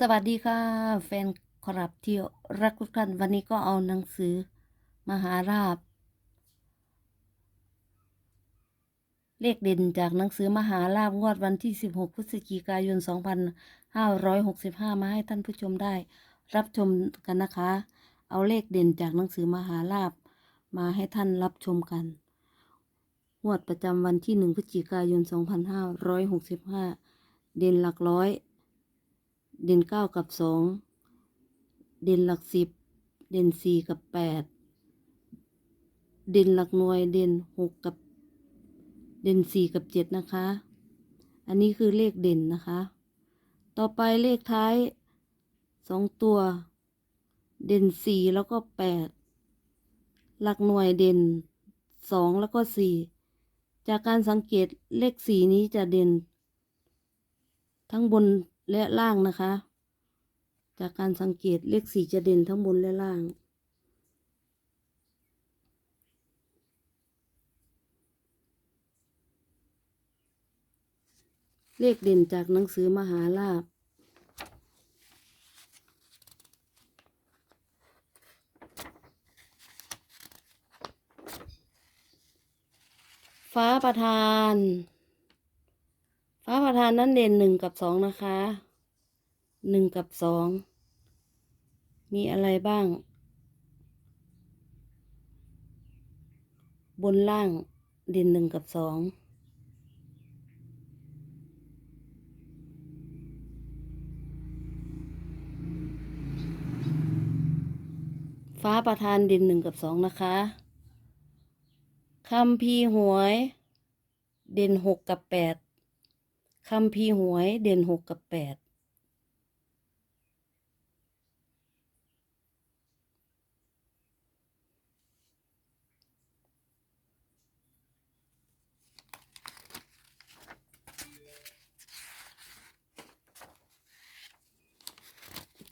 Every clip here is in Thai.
สวัสดีค่ะ แฟนคลับที่รักทุกท่านวันนี้ก็เอาหนังสือ มหาราบ เลขเด่นจากหนังสือมหาราบงวดวันที่ 16 พฤศจิกายน 2565 มาให้ท่านผู้ชมได้ รับชมกันนะคะ เอาเลขเด่นจากหนังสือมหาราบ มาให้ท่านรับชมกันงวดประจำวันที่ 1 พฤศจิกายน 2565 เด่นหลักร้อย เด่นเก้ากับสองเด่นหลักสิบ เด่นสี่กับแปดเด่นหลักหน่วยเด่นหกกับ เด่นสี่กับเจ็ดนะคะ อันนี้คือเลขเด่นนะคะ ต่อไปเลขท้ายสองตัว เด่นสี่แล้วก็แปดหลักหน่วยเด่นสองแล้วก็สี่จากการสังเกตเลขสีนี้จะเด่น ทั้งบน และล่างนะคะ จากการสังเกตเลขสี่จะเด่นทั้งบนและล่าง เลขเด่นจากหนังสือมหาลาภฟ้าประธาน ฟ้าประธานนั้นเด่นหนึ่งกับสองนะคะหนึ่งกับสองมีอะไรบ้าง บนล่างเด่นหนึ่งกับสองฟ้าประธานเด่นหนึ่งกับสองนะคะคำพีหวย เด่นหกกับแปด คำพีหวยเด่นหกกับแปด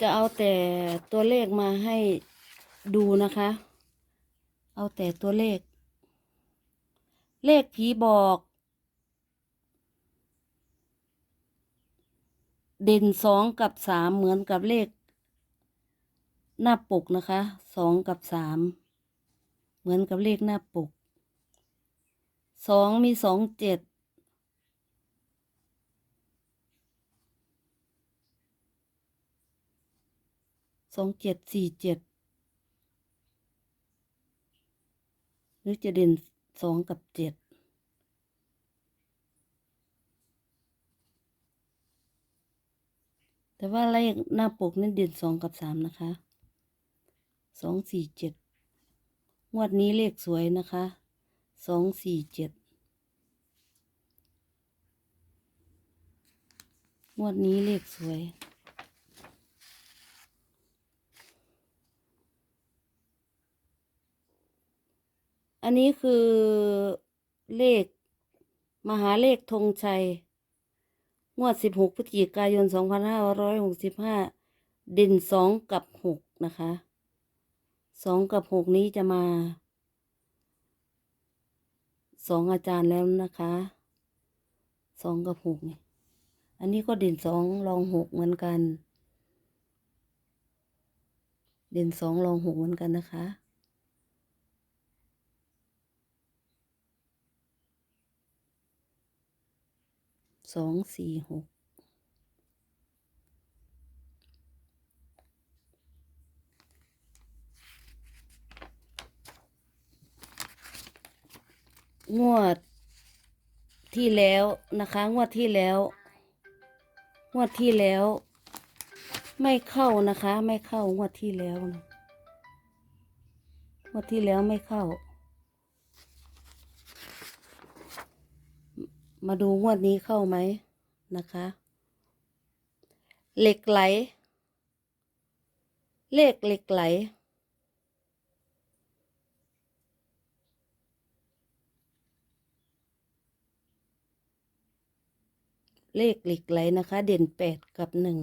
จะเอาแต่ตัวเลขมาให้ดูนะคะ เอาแต่ตัวเลข เลขผีบอก เด่นสองกับสามเหมือนกับเลข หน้าปกนะคะสองกับสามเหมือนกับเลขหน้าปกสองมีสองเจ็ดสองเจ็ดสี่เจ็ดหรือจะเด่นสองกับเจ็ด แต่ว่าเลขหน้าปกนี่เด่นสองกับสามนะคะสองสี่เจ็ดงวดนี้เลขสวยนะคะสองสี่เจ็ดงวดนี้เลขสวยอันนี้คือเลข มหาเลขธงชัย งวด 16 พฤศจิกายน 2565 เด่นสองกับหกนะคะสองกับหกนี้จะมาสองอาจารย์แล้วนะคะสองกับหกนี่อันนี้ก็เด่นสองรองหกเหมือนกัน เด่นสองรองหกเหมือนกันนะคะ สองสี่หกงวดที่แล้วนะคะ งวดที่แล้ว งวดที่แล้ว ไม่เข้านะคะ ไม่เข้างวดที่แล้วนะงวดที่แล้วไม่เข้า มาดูงวดนี้เข้าไหมนะคะ เหล็กไหล เลขเหล็กไหล เลขเหล็กไหลนะคะ เด่นแปดกับหนึ่ง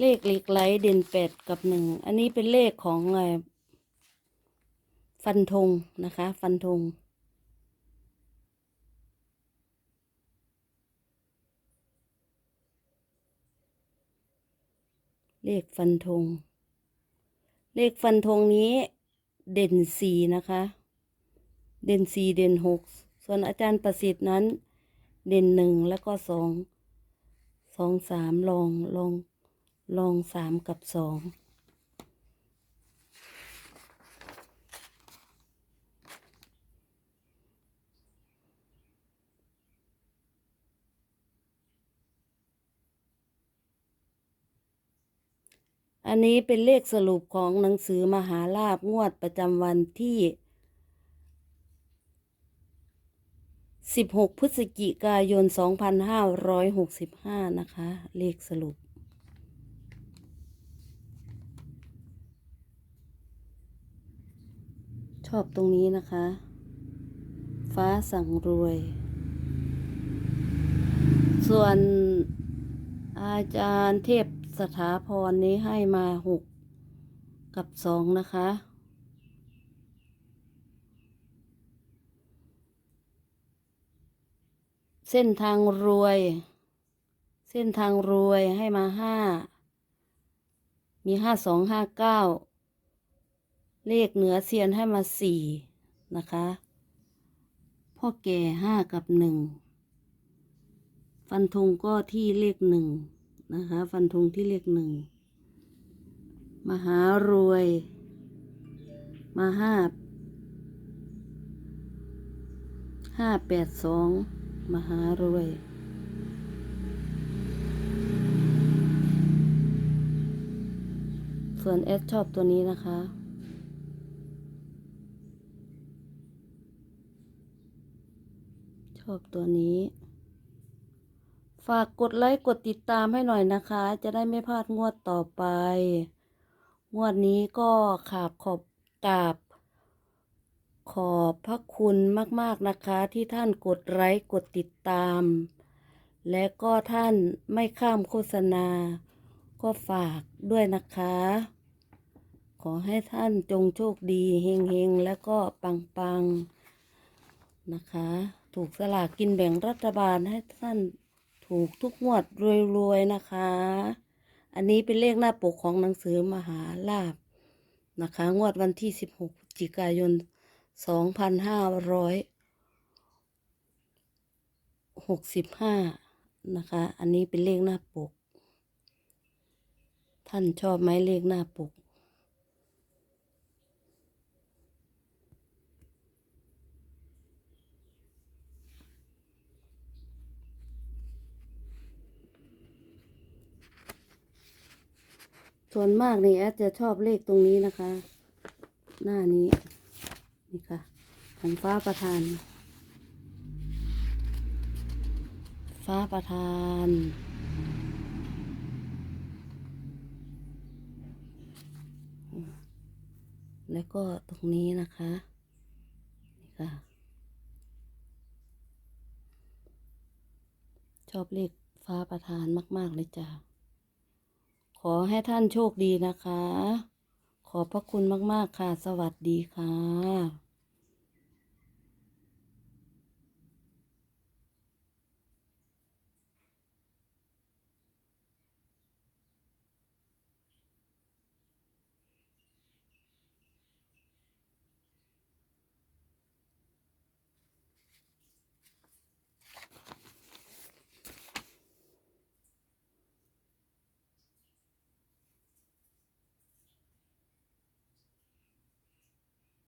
เลขเล็กไลท์เด่นแปดกับหนึ่ง อันนี้เป็นเลขของฟันธงนะคะ ฟันธงเลขฟันธง เลขฟันธงนี้เด่นสี่นะคะ เด่นสี่เด่นหก ส่วนอาจารย์ประสิทธิ์นั้น เด่นหนึ่งแล้วก็สอง สองสามลองลอง ลองสามกับสองอันนี้เป็นเลขสรุปของหนังสือมหาลาบงวดประจำวันที่ 16 พฤศจิกายน 2565 นะคะ เลขสรุป ชอบตรงนี้นะคะ ฟ้าสั่งรวย ส่วนอาจารย์เทพสถาพรนี้ให้มาหกกับสองนะคะ เส้นทางรวย เส้นทางรวยให้มาห้ามีห้าสองห้าเก้า เลขเหนือเซียนให้มาสี่นะคะ พ่อแก่ห้ากับหนึ่ง ฟันธงก็ที่เลขหนึ่งนะคะ ฟันธงที่เลขหนึ่ง มหารวย มาห้าห้าแปดสองมหารวยส่วนเอสชอบตัวนี้นะคะ ชอบตัวนี้ ฝากกดไลค์กดติดตามให้หน่อยนะคะ จะได้ไม่พลาดงวดต่อไป งวดนี้ก็ขาบขอบกราบ ขอบพระคุณมาก ๆ นะคะ ที่ท่านกดไลค์กดติดตาม และก็ท่านไม่ข้ามโฆษณา ก็ฝากด้วยนะคะ ขอให้ท่านจงโชคดีเฮงๆ และก็ปังๆนะคะ ถูกสลากกินแบ่งรัฐบาลให้ท่านถูกทุกงวดรวยๆนะคะ อันนี้เป็นเลขหน้าปกของหนังสือมหาลาบนะคะ งวดวันที่ 16พฤศจิกายน 2565 นะคะ อันนี้เป็นเลขหน้าปก ท่านชอบไหมเลขหน้าปก ส่วนมากนี่แอดจะชอบเลขตรงนี้นะคะ หน้านี้ นี่ค่ะของฟ้าประธาน ฟ้าประธานแล้วก็ตรงนี้นะคะ นี่ค่ะ ชอบเลขฟ้าประธานมาก ๆ เลยจ้ะ อให้ท่านโชคดีนะคะ ขอบพระคุณมาก ๆ ค่ะ สวัสดีค่ะ